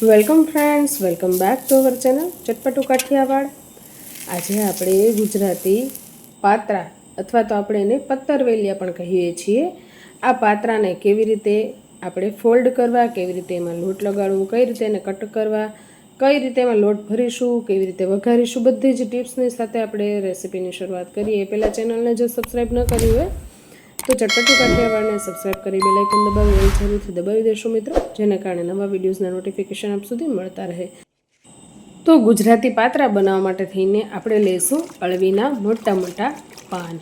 Welcome friends, welcome back to our channel ચટપટું Kathiawad. આજે આપણે ગુજરાતી પાત્રા, અથવા તો આપણે એને પત્તરવેલિયા પણ કહીએ છીએ. આ પાત્રાને કેવી રીતે આપણે ફોલ્ડ કરવા, કેવી રીતે એમાં લોટ લગાડવું, કઈ રીતે એને કટ કરવા, કઈ રીતે એમાં લોટ ભરીશું, કેવી રીતે વઘારીશું, બધી જ ટિપ્સની સાથે આપણે રેસીપીની શરૂઆત કરીએ. પહેલાં ચેનલને જો સબસ્ક્રાઈબ ન કરી હોય તો ચટપટું કાઠિયાવાડને સબસ્ક્રાઈબ કરી બેલ આઇકન દબાવી એ જરૂરથી દબાવી દેશો મિત્રો, જેના કારણે નવા વિડીયોઝના નોટિફિકેશન આપ સુધી મળતા રહે. તો ગુજરાતી પાત્રા બનાવવા માટે થઈને આપણે લઈશું અળવીના મોટા મોટા પાન.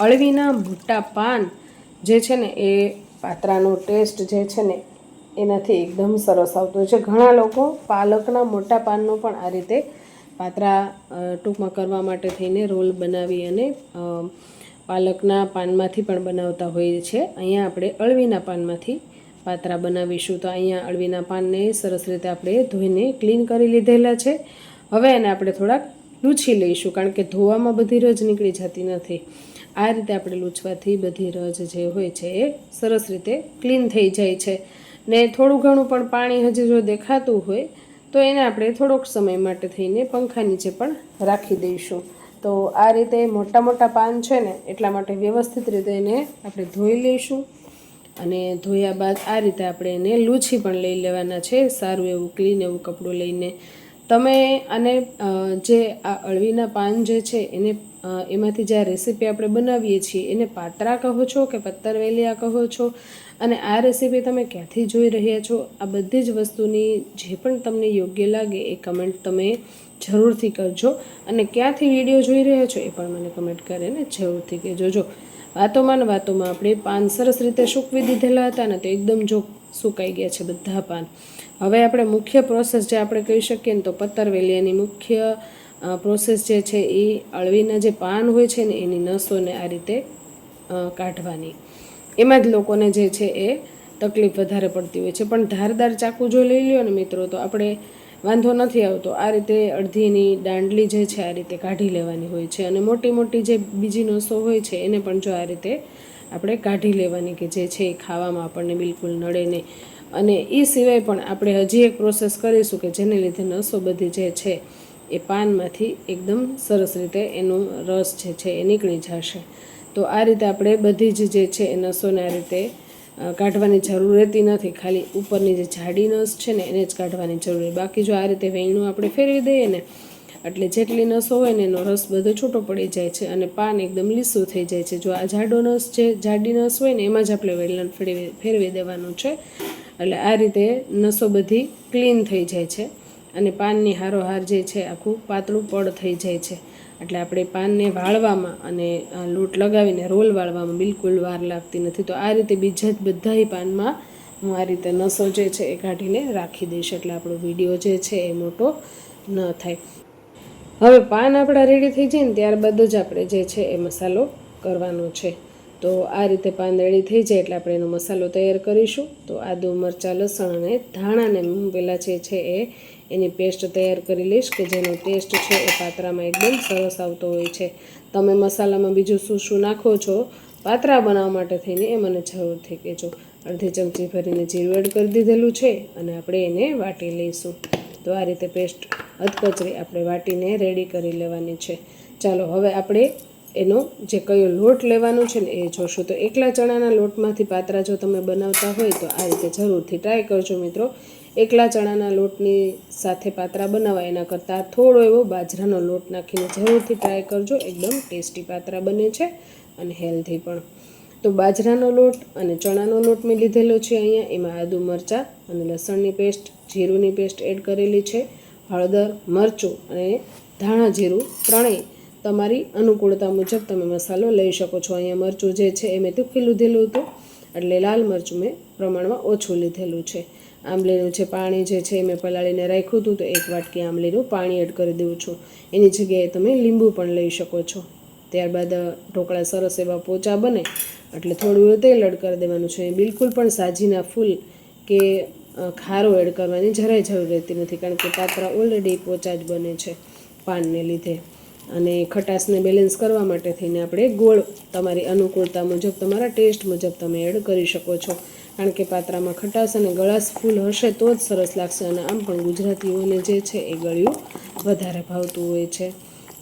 અળવીના મોટા પાન જે છે ને એ પાત્રાનો ટેસ્ટ જે છે ને એનાથી એકદમ સરસ આવતો છે. ઘણા લોકો પાલકના મોટા પાનનો પણ આ રીતે પાત્રા ટૂંકમાં કરવા માટે થઈને રોલ બનાવી અને પાલકના પાનમાંથી પણ બનાવતા હોઈએ છે અહીંયા આપણે અળવીના પાનમાંથી પાત્રા બનાવીશું. તો અહીંયા અળવીના પાનને સરસ રીતે આપણે ધોઈને ક્લીન કરી લીધેલા છે. હવે એને આપણે થોડાક લૂછી લઈશું, કારણ કે ધોવામાં બધી રજ નીકળી જતી નથી. આ રીતે આપણે લૂછવાથી બધી રજ જે હોય છે એ સરસ રીતે ક્લીન થઈ જાય છે. ને થોડું ઘણું પણ પાણી હજી જો દેખાતું હોય, તો એને આપણે થોડોક સમય માટે થઈને પંખા નીચે પણ રાખી દઈશું. તો આ રીતે મોટા મોટા પાન છે ને, એટલા માટે વ્યવસ્થિત રીતે એને આપણે ધોઈ લઈશું. અને ધોયા બાદ આ રીતે આપણે એને લૂછી પણ લઈ લેવાના છે. સારું એવું, ક્લીન એવું કપડું લઈને. તમે આને જે આ અળવીના પાન જે છે, એને એમાંથી જે આ રેસીપી આપણે બનાવીએ છીએ, એને પાત્રા કહો છો કે પત્તરવેલિયા કહો છો? અને આ રેસીપી તમે ક્યાંથી જોઈ રહ્યા છો? આ બધી જ વસ્તુની જે પણ તમને યોગ્ય લાગે એ કમેન્ટ તમે જરૂરથી કરજો. અને ક્યાંથી વીડિયો જોઈ રહ્યા છો એ પણ મને કમેન્ટ કરીને જરૂરથી કહેજો. જો, વાતોમાં ને વાતોમાં આપણે પાન સરસ રીતે સૂકવી દીધેલા હતા ને તો એકદમ જો સુકાઈ ગયા છે બધા પાન. હવે આપણે મુખ્ય પ્રોસેસ જે આપણે કહી શકીએ ને તો પત્તરવેલિયાની મુખ્ય પ્રોસેસ જે છે એ અળવીના જે પાન હોય છે ને એની નસોને આ રીતે કાઢવાની. એમાં જ લોકોને જે છે એ તકલીફ વધારે પડતી હોય છે. પણ ધારદાર ચાકુ જો લઈ લ્યો ને મિત્રો, તો આપણે વાંધો નથી આવતો. આ રીતે અડધીની દાંડલી જે છે આ રીતે કાઢી લેવાની હોય છે. અને મોટી મોટી જે બીજી નસો હોય છે, એને પણ જો આ રીતે આપણે કાઢી લેવાની કે જે છે એ ખાવામાં આપણને બિલકુલ નડે નહીં. અને એ સિવાય પણ આપણે હજી એક પ્રોસેસ કરીશું કે જેને લીધે નસો બધી જે છે એ પાનમાંથી એકદમ સરસ રીતે એનો રસ જે છે એ નીકળી જશે. તો આ રીતે આપણે બધી જ જે છે એ નસોને આ રીતે કાઢવાની જરૂર રહેતી નથી. ખાલી ઉપરની જે જાડી નસ છે ને એને જ કાઢવાની જરૂર બાકી જો આ રીતે વેણું આપણે ફેરવી દઈએ ને, એટલે જેટલી નસો હોય ને એનો રસ બધો છૂટો પડી જાય છે અને પાન એકદમ લીસું થઈ જાય છે. જો આ જાડો નસ છે, જાડી નસ હોય ને એમાં જ આપણે વેલણ ફેરવી ફેરવી દેવાનું છે. એટલે આ રીતે નસો બધી ક્લીન થઈ જાય છે અને પાનની હારોહાર જે છે આખું પાતળું પડ થઈ જાય છે. એટલે આપણે પાનને વાળવામાં અને લોટ લગાવીને રોલ વાળવામાં બિલકુલ વાર લાગતી નથી. તો આ રીતે બીજા જ બધા પાનમાં હું આ રીતે નસો જે છે એ કાઢીને રાખી દઈશ. એટલે આપણો વીડિયો જે છે એ મોટો ન થાય. હવે પાન આપણા રેડી થઈ જાય ને ત્યારબાદ જ આપણે જે છે એ મસાલો કરવાનો છે. તો આ રીતે પાન રેડી થઈ જાય એટલે આપણે એનો મસાલો તૈયાર કરીશું. તો આદુ, મરચાં, લસણ અને ધાણાને હું પહેલાં જે છે એ એની પેસ્ટ તૈયાર કરી લઈશ કે જેનો ટેસ્ટ છે એ પાત્રામાં એકદમ સરસ આવતો હોય છે. તમે મસાલામાં બીજું શું શું નાખો છો, પાત્રા બનાવવા માટે થઈને એ મને જરૂરથી કહેજો. અડધી ચમચી ભરીને જીરું એડ કરી દીધેલું છે અને આપણે એને વાટી લઈશું. તો આ રીતે પેસ્ટ અધકચરી આપણે વાટીને રેડી કરી લેવાની છે. ચાલો, હવે આપણે એનો જે કયો લોટ લેવાનો છે ને એ જોશું. તો એકલા ચણાના લોટમાંથી પાત્રા જો તમે બનાવતા હોય તો આ રીતે જરૂરથી ટ્રાય કરજો મિત્રો. એકલા ચણાના લોટની સાથે પાત્રા બનાવવા એના કરતાં થોડો એવો બાજરાનો લોટ નાખીને જરૂરથી ટ્રાય કરજો. એકદમ ટેસ્ટી પાત્રા બને છે અને હેલ્ધી પણ. તો બાજરાનો લોટ અને ચણાનો લોટ મેં લીધેલો છે અહીંયા. એમાં આદુ મરચાં અને લસણની પેસ્ટ જીરુંની પેસ્ટ એડ કરેલી છે. હળદર, મરચું અને ધાણા જીરું ત્રણેય તમારી અનુકૂળતા મુજબ તમે મસાલો લઈ શકો છો. અહીંયા મરચું જે છે એ મેં તીખું લીધેલું હતું. એટલે લાલ મરચું મેં પ્રમાણમાં ઓછું લીધેલું છે. આંબલીનું જે પાણી જે છે મેં પલાળીને રાખ્યું હતું, તો એક વાટકી આંબલીનું પાણી એડ કરી દઉં છું. એની જગ્યાએ તમે લીંબુ પણ લઈ શકો છો. ત્યારબાદ ઢોકળા સરસ એવા પોચા બને, એટલે થોડું તેલ એડ કરી દેવાનું છે. બિલકુલ પણ સાજીના ફૂલ કે ખારો એડ કરવાની જરાય જરૂર રહેતી નથી, કારણ કે પાત્રા ઓલરેડી પોચા જ બને છે પાનને લીધે. અને ખટાશને બેલેન્સ કરવા માટે થઈને આપણે ગોળ તમારી અનુકૂળતા મુજબ, તમારા ટેસ્ટ મુજબ તમે એડ કરી શકો છો. કારણ કે પાત્રામાં ખટાશ અને ગળાશ ફૂલ હશે તો જ સરસ લાગશે અને આમ પણ ગુજરાતીઓને જે છે એ ગળ્યું વધારે ભાવતું હોય છે.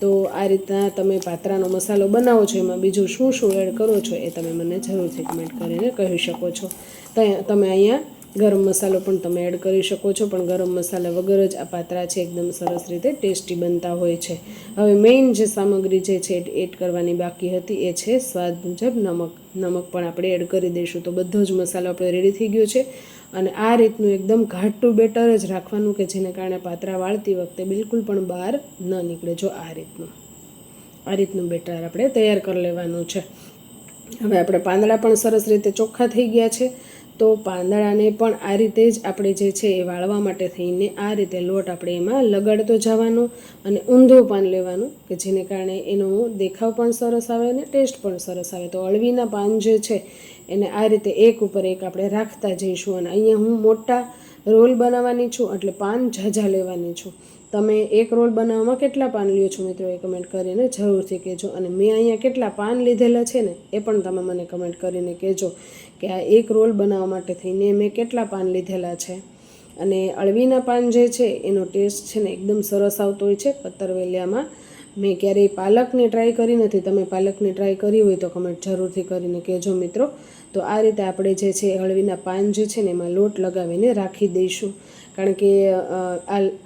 તો આ રીતના તમે પાત્રાનો મસાલો બનાવો છો, એમાં બીજું શું શું એડ કરો છો એ તમે મને જરૂરથી કમેન્ટ કરીને કહી શકો છો. તમે અહીંયા ગરમ મસાલો પણ તમે એડ કરી શકો છો, પણ ગરમ મસાલા વગર જ આ પાત્રા છે એકદમ સરસ રીતે ટેસ્ટી બનતા હોય છે. હવે મેઇન જે સામગ્રી જે છે એડ કરવાની બાકી હતી એ છે સ્વાદ મુજબ નમક. નમક પણ આપણે એડ કરી દઈશું તો બધો જ મસાલો આપણે રેડી થઈ ગયો છે. અને આ રીતનું એકદમ ઘાટું બેટર જ રાખવાનું કે જેને કારણે પાત્રા વાળતી વખતે બિલકુલ પણ બહાર ન નીકળે જો આ રીતનું. આ રીતનું બેટર આપણે તૈયાર કરી લેવાનું છે. હવે આપણે પાંદડા પણ સરસ રીતે ચોખ્ખા થઈ ગયા છે. તો પાંદડાને પણ આ રીતે જ આપણે જે છે એ વાળવા માટે થઈને આ રીતે લોટ આપણે એમાં લગાડતો જવાનો અને ઊંધો પાન લેવાનું કે જેને કારણે એનો દેખાવ પણ સરસ આવે અને ટેસ્ટ પણ સરસ આવે. તો અળવીના પાન જે છે એને આ રીતે એક ઉપર એક આપણે રાખતા જઈશું અને અહીંયા હું મોટા રોલ બનાવવાની છું એટલે પાન ઝાઝા લેવાની છું. તમે એક રોલ બનાવવામાં કેટલા પાન લ્યો છો મિત્રો એ કમેન્ટ કરીને જરૂરથી કહેજો અને મેં અહીંયા કેટલા પાન લીધેલા છે ને એ પણ તમે મને કમેન્ટ કરીને કહેજો. કે આ એક રોલ બનાવવા માટે થઈને મેં કેટલા પાન લીધેલા છે. અને અળવીના પાન જે છે, એનો ટેસ્ટ છે ને એકદમ સરસ આવતો હોય છે પત્તરવેલિયામાં મેં ક્યારેય પાલકને ટ્રાય કરી નથી. તમે પાલકની ટ્રાય કરી હોય તો કમેન્ટ જરૂરથી કરીને કહેજો મિત્રો. તો આ રીતે આપણે જે છે હળવીના પાન જે છે ને એમાં લોટ લગાવીને રાખી દઈશું. કારણ કે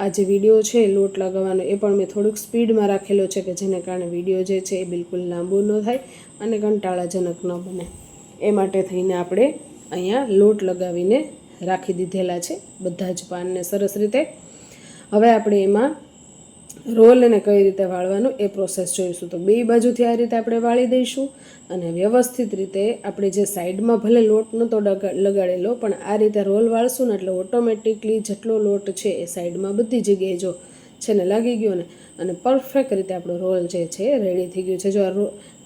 આ જે વીડિયો છે, લોટ લગાવવાનો એ પણ મેં થોડુંક સ્પીડમાં રાખેલો છે કે જેને કારણે વીડિયો જે છે એ બિલકુલ લાંબુ ન થાય અને કંટાળાજનક ન બને. એ માટે થઈને આપણે અહીંયા લોટ લગાવીને રાખી દીધેલા છે, બધા જ પાનને સરસ રીતે. હવે આપણે એમાં રોલ અને કઈ રીતે વાળવાનું એ પ્રોસેસ જોઈશું. તો બે બાજુથી આ રીતે આપણે વાળી દઈશું અને વ્યવસ્થિત રીતે આપણે જે સાઈડમાં ભલે લોટ નહોતો લગાડેલો, પણ આ રીતે રોલ વાળશું ને એટલે ઓટોમેટિકલી જેટલો લોટ છે એ સાઈડમાં બધી જગ્યાએ જો છે ને લાગી ગયો ને. અને પરફેક્ટ રીતે આપણો રોલ જે છે રેડી થઈ ગયું છે. જો આ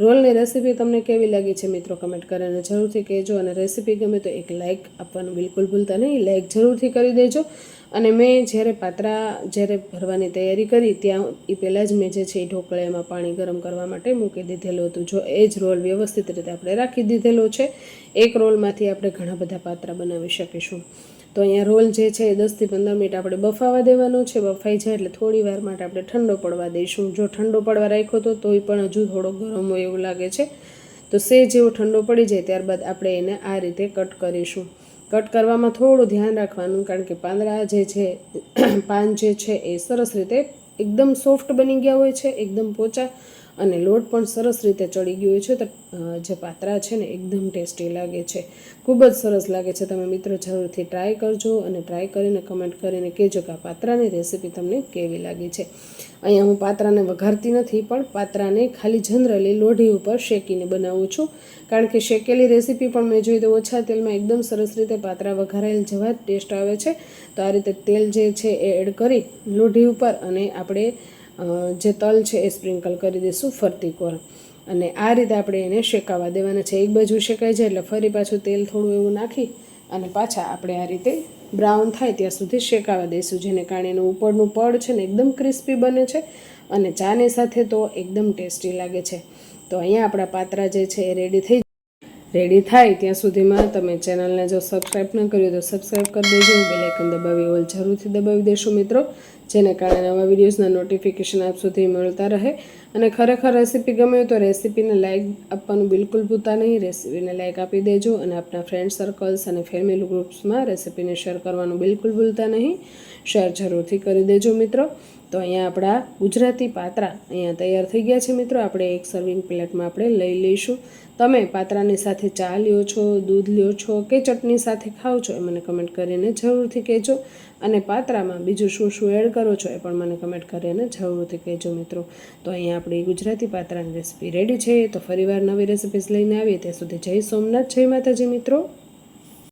રોલની રેસીપી તમને કેવી લાગી છે મિત્રો કમેન્ટ કરીને જરૂરથી કહેજો. અને રેસીપી ગમે તો એક લાઇક આપવાનું બિલકુલ ભૂલતા નહીં. લાઇક જરૂરથી કરી દેજો. અને મેં જ્યારે પાત્રા જ્યારે ભરવાની તૈયારી કરી, ત્યાં એ પહેલાં જ મેં જે છે એ ઢોકળામાં પાણી ગરમ કરવા માટે મૂકી દીધેલું હતું. જો એ જ રોલ વ્યવસ્થિત રીતે આપણે રાખી દીધેલો છે. એક રોલમાંથી આપણે ઘણા બધા પાત્રા બનાવી શકીશું. તો અહીંયા રોલ જે છે એ દસથી પંદર મિનિટ આપણે બફાવા દેવાનો છે. બફાઈ જાય એટલે થોડી વાર માટે આપણે ઠંડો પડવા દઈશું. જો ઠંડો પડવા રાખ્યો તો તોય પણ હજુ થોડો ગરમ હોય એવું લાગે છે. તો સે જેવો ઠંડો પડી જાય ત્યારબાદ આપણે એને આ રીતે કટ કરીશું. કટ કરવામાં થોડું ધ્યાન રાખવાનું કારણ કે પાંદડા જે છે, પાન જે છે એ સરસ રીતે એકદમ સોફ્ટ બની ગયા હોય છે, એકદમ પોચા અને લોટ પણ સરસ રીતે ચડી ગયો છે. તો જે પાત્રા છે ને, એકદમ ટેસ્ટી લાગે છે. ખૂબ જ સરસ લાગે છે. તમે મિત્રો જરૂરથી ટ્રાય કરજો અને ટ્રાય કરીને કમેન્ટ કરીને કહેજો કે આ પાત્રાની રેસીપી તમને કેવી લાગી છે. અહીંયા હું પાત્રાને વઘારતી નથી, પણ પાત્રાને ખાલી જનરલી લોઢી ઉપર શેકીને બનાવું છું. કારણ કે શેકેલી રેસીપી પણ મેં જોઈ તો ઓછા તેલમાં એકદમ સરસ રીતે પાત્રા વઘારેલ જેવા ટેસ્ટ આવે છે. તો આ રીતે તેલ જે છે એ એડ કરી લોઢી ઉપર અને આપણે જે તલ છે એ સ્પ્રિંકલ કરી દઈશું ફરતી કોર. અને આ રીતે આપણે એને શેકાવા દેવાના છે. એક બાજુ શેકાઈ જાય એટલે ફરી પાછું તેલ થોડું એવું નાખી અને પાછા આપણે આ રીતે બ્રાઉન થાય ત્યાં સુધી શેકાવા દઈશું. જેને કારણે એનું ઉપરનું પડ છે ને એકદમ ક્રિસ્પી બને છે અને ચાની સાથે તો એકદમ ટેસ્ટી લાગે છે. તો અહીંયા આપણા પાત્રા જે છે એ રેડી થઈ રેડી થાય ત્યાં સુધીમાં તમે ચેનલને જો સબસ્ક્રાઈબ ન કર્યું તો સબસ્ક્રાઈબ કરી દેજો. બેલાઇકન દબાવી ઓલ જરૂરથી દબાવી દેશો મિત્રો, જેને કારણે નવા વિડીયોઝના નોટિફિકેશન આપ સુધી મળતા રહે. અને ખરેખર રેસીપી ગમે તો રેસીપીને લાઇક આપવાનું બિલકુલ ભૂલતા નહીં. રેસીપીને લાઇક આપી દેજો અને આપણા ફ્રેન્ડ સર્કલ્સ અને ફેમિલી ગ્રુપ્સમાં રેસીપીને શેર કરવાનું બિલકુલ ભૂલતા નહીં. શેર જરૂરથી કરી દેજો મિત્રો. તો અહીંયા આપણા ગુજરાતી પાત્રા અહીંયા તૈયાર થઈ ગયા છે મિત્રો. આપણે એક સર્વિંગ પ્લેટમાં આપણે લઈ લઈશું. તમે પાત્રાની સાથે ચા લ્યો છો, દૂધ લ્યો છો કે ચટણી સાથે ખાઓ છો એ મને કમેન્ટ કરીને જરૂરથી કહેજો. અને પાત્રામાં બીજું શું શું એડ કરો છો એ પણ મને કમેન્ટ કરીને જરૂરથી કહેજો મિત્રો. તો અહીંયા આપણી ગુજરાતી પાત્રાની રેસીપી રેડી છે. તો ફરીવાર નવી રેસીપીઝ લઈને આવીએ. ત્યાં સુધી જય સોમનાથ, જય માતાજી મિત્રો.